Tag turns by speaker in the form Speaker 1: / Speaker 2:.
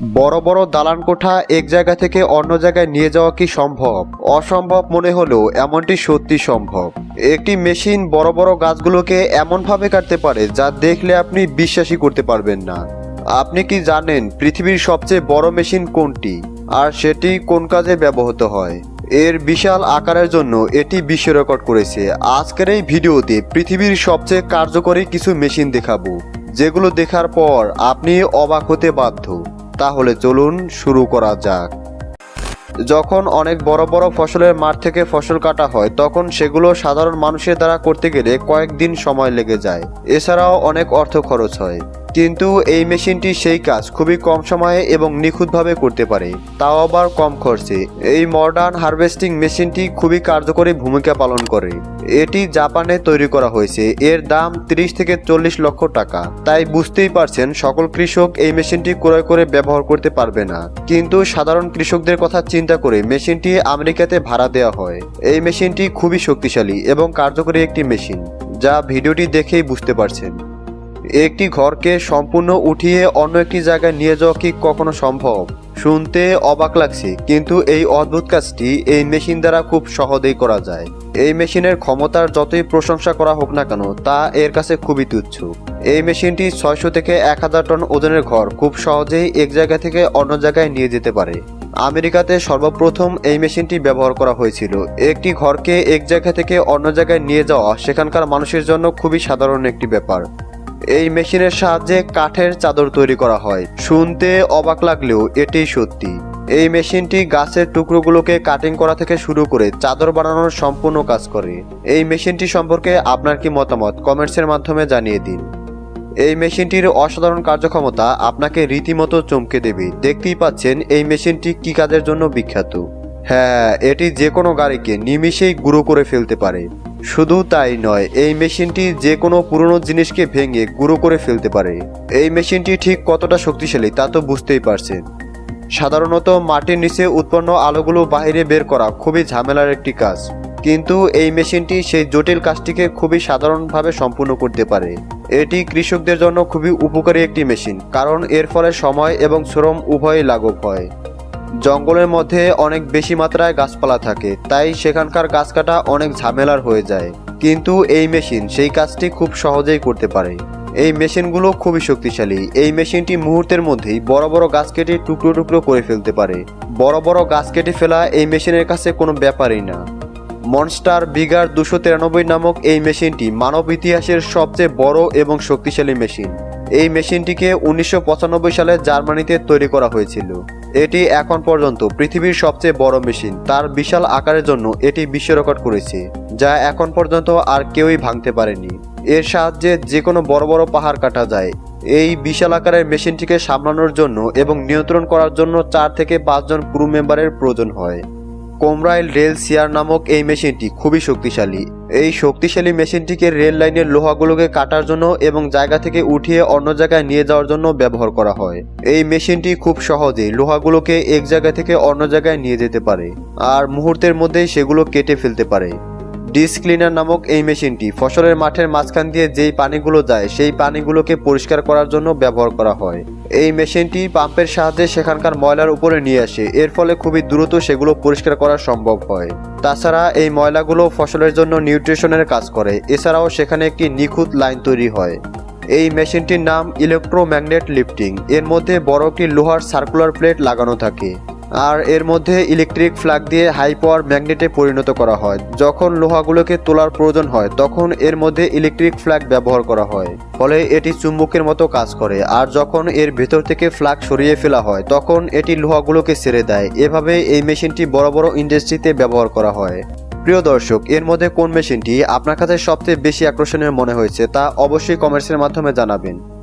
Speaker 1: বড় বড় দালান কোঠা এক জায়গা থেকে অন্য জায়গায় নিয়ে যাওয়া কি সম্ভব? অসম্ভব মনে হলেও এমনটি সত্যি সম্ভব। একটি মেশিন বড় বড় গাছগুলোকে এমনভাবে কাটতে পারে যা দেখলে আপনি বিশ্বাসই করতে পারবেন না। আপনি কি জানেন পৃথিবীর সবচেয়ে বড় মেশিন কোনটি? আর সেটি কোন কাজে ব্যবহৃত হয়? এর বিশাল আকারের জন্য এটি বিশ্ব রেকর্ড করেছে। আজকের এই ভিডিওতে পৃথিবীর সবচেয়ে কার্যকরী কিছু মেশিন দেখাবো, যেগুলো দেখার পর আপনি অবাক হতে বাধ্য। তাহলে চলুন শুরু করা যাক। যখন অনেক বড় বড় ফসলের মাঠ থেকে ফসল কাটা হয়, তখন সেগুলো সাধারণ মানুষের দ্বারা করতে গেলে কয়েকদিন সময় লেগে যায়। এছাড়াও অনেক অর্থ খরচ হয়। কিন্তু এই মেশিনটি সেই কাজ খুবই কম সময়ে এবং নিখুঁতভাবে করতে পারে। তাও আবার কম খরচে। এই মডার্ন হারভেস্টিং মেশিনটি খুবই কার্যকরী ভূমিকা পালন করে। এটি জাপানে তৈরি করা হয়েছে। এর দাম 30 থেকে চল্লিশ লক্ষ টাকা। তাই বুঝতেই পারছেন, সকল কৃষক এই মেশিনটি ক্রয় করে ব্যবহার করতে পারবে না। কিন্তু সাধারণ কৃষকদের কথা চিন্তা করে মেশিনটি আমেরিকাতে ভাড়া দেওয়া হয়। এই মেশিনটি খুবই শক্তিশালী এবং কার্যকরী একটি মেশিন, যা ভিডিওটি দেখেই বুঝতে পারছেন। একটি ঘরকে সম্পূর্ণ উঠিয়ে অন্য একটি জায়গায় নিয়ে যাওয়া কি কখনো সম্ভব? শুনতে অবাক লাগছে, কিন্তু এই অদ্ভুত কাজটি এই মেশিন দ্বারা খুব সহজেই করা যায়। এই মেশিনের ক্ষমতার যতই প্রশংসা করা হোক না কেন, তা এর কাছে খুবই তুচ্ছ। এই মেশিনটি ছয়শো থেকে এক হাজার টন ওজনের ঘর খুব সহজেই এক জায়গা থেকে অন্য জায়গায় নিয়ে যেতে পারে। আমেরিকাতে সর্বপ্রথম এই মেশিনটি ব্যবহার করা হয়েছিল। একটি ঘরকে এক জায়গা থেকে অন্য জায়গায় নিয়ে যাওয়া সেখানকার মানুষের জন্য খুবই সাধারণ একটি ব্যাপার। এই মেশিনের সাহায্যে কাঠের চাদর তৈরি করা হয়। শুনতে অবাক লাগলেও এটাই সত্যি। এই মেশিনটি গাছের টুকরোগুলোকে কাটিং করা থেকে শুরু করে চাদর বানানোর সম্পূর্ণ কাজ করে। এই মেশিনটি সম্পর্কে আপনার কি মতামত? কমেন্টসের মাধ্যমে জানিয়ে দিন। এই মেশিনটির অসাধারণ কার্যক্ষমতা আপনাকে রীতিমতো চমকে দেবে। দেখতেই পাচ্ছেন এই মেশিনটি কি কাজের জন্য বিখ্যাত। হ্যাঁ এটি যে কোনো গাড়িকে নিমিষেই গুঁড়ো করে ফেলতে পারে। শুধু তাই নয়, এই মেশিনটি যে কোনো পুরনো জিনিসকে ভেঙে গুঁড়ো করে ফেলতে পারে। এই মেশিনটি ঠিক কতটা শক্তিশালী তা তো বুঝতেই পারছেন। সাধারণত মাটির নিচে উৎপন্ন আলোগুলো বাইরে বের করা খুবই ঝামেলার একটি কাজ। কিন্তু এই মেশিনটি সেই জটিল কাজটিকে খুবই সাধারণভাবে সম্পূর্ণ করতে পারে। এটি কৃষকদের জন্য খুবই উপকারী একটি মেশিন, কারণ এর ফলে সময় এবং শ্রম উভয়ই লাঘব হয়। জঙ্গলের মধ্যে অনেক বেশি মাত্রায় গাছপালা থাকে, তাই সেখানকার গাছ কাটা অনেক ঝামেলার হয়ে যায়। কিন্তু এই মেশিন সেই কাজটি খুব সহজেই করতে পারে। এই মেশিনগুলো খুবই শক্তিশালী। এই মেশিনটি মুহূর্তের মধ্যেই বড় বড় গাছ কেটে টুকরো টুকরো করে ফেলতে পারে। বড় বড় গাছ কেটে ফেলা এই মেশিনের কাছে কোনো ব্যাপারই না। মনস্টার বিগার দুশো তিরানব্বই নামক এই মেশিনটি মানব ইতিহাসের সবচেয়ে বড় এবং শক্তিশালী মেশিন। এই মেশিনটিকে উনিশশো পঁচানব্বই সালে জার্মানিতে তৈরি করা হয়েছিল। এটি এখন পর্যন্ত পৃথিবীর সবচেয়ে বড় মেশিন। তার বিশাল আকারের জন্য এটি বিশ্ব রেকর্ড করেছে, যা এখন পর্যন্ত আর কেউই ভাঙতে পারেনি। এর সাহায্যে যে কোনো বড় বড় পাহাড় কাটা যায়। এই বিশাল আকারের মেশিনটিকে সামলানোর জন্য এবং নিয়ন্ত্রণ করার জন্য চার থেকে পাঁচজন ক্রু মেম্বারের প্রয়োজন হয়। কোমরাইল রেল সিয়ার নামক এই মেশিনটি খুবই শক্তিশালী। এই শক্তিশালী মেশিনটিকে রেল লাইনের লোহাগুলোকে কাটার জন্য এবং জায়গা থেকে উঠিয়ে অন্য জায়গায় নিয়ে যাওয়ার জন্য ব্যবহার করা হয়। এই মেশিনটি খুব সহজে লোহাগুলোকে এক জায়গা থেকে অন্য জায়গায় নিয়ে যেতে পারে, আর মুহূর্তের মধ্যে সেগুলো কেটে ফেলতে পারে। ডিস ক্লিনার নামক এই মেশিনটি ফসলের মাঠের মাঝখান দিয়ে যেই পানিগুলো যায়, সেই পানিগুলোকে পরিষ্কার করার জন্য ব্যবহার করা হয়। এই মেশিনটি পাম্পের সাহায্যে সেখানকার ময়লার উপরে নিয়ে আসে, এর ফলে খুবই দ্রুত সেগুলো পরিষ্কার করা সম্ভব হয়। তাছাড়া এই ময়লাগুলো ফসলের জন্য নিউট্রিশনের কাজ করে, এছাড়াও সেখানে একটি নিখুঁত লাইন তৈরি হয়। এই মেশিনটির নাম ইলেকট্রোম্যাগনেট লিফটিং, এর মধ্যে বড় একটি লোহার সার্কুলার প্লেট লাগানো থাকে। আর এর মধ্যে ইলেকট্রিক ফ্লাগ দিয়ে হাই পাওয়ার ম্যাগনেটে পরিণত করা হয়। যখন লোহাগুলোকে তোলার প্রয়োজন হয়, তখন এর মধ্যে ইলেকট্রিক ফ্ল্যাগ ব্যবহার করা হয়। ফলে এটি চুম্বকের মতো কাজ করে। আর যখন এর ভেতর থেকে ফ্ল্যাগ সরিয়ে ফেলা হয়, তখন এটি লোহাগুলোকে ছেড়ে দেয়। এভাবে এই মেশিনটি বড় বড় ইন্ডাস্ট্রিতে ব্যবহার করা হয়। প্রিয় দর্শক, এর মধ্যে কোন মেশিনটি আপনার কাছে সবচেয়ে বেশি আকর্ষণীয় মনে হয়েছে তা অবশ্যই কমেন্টসের মাধ্যমে জানাবেন।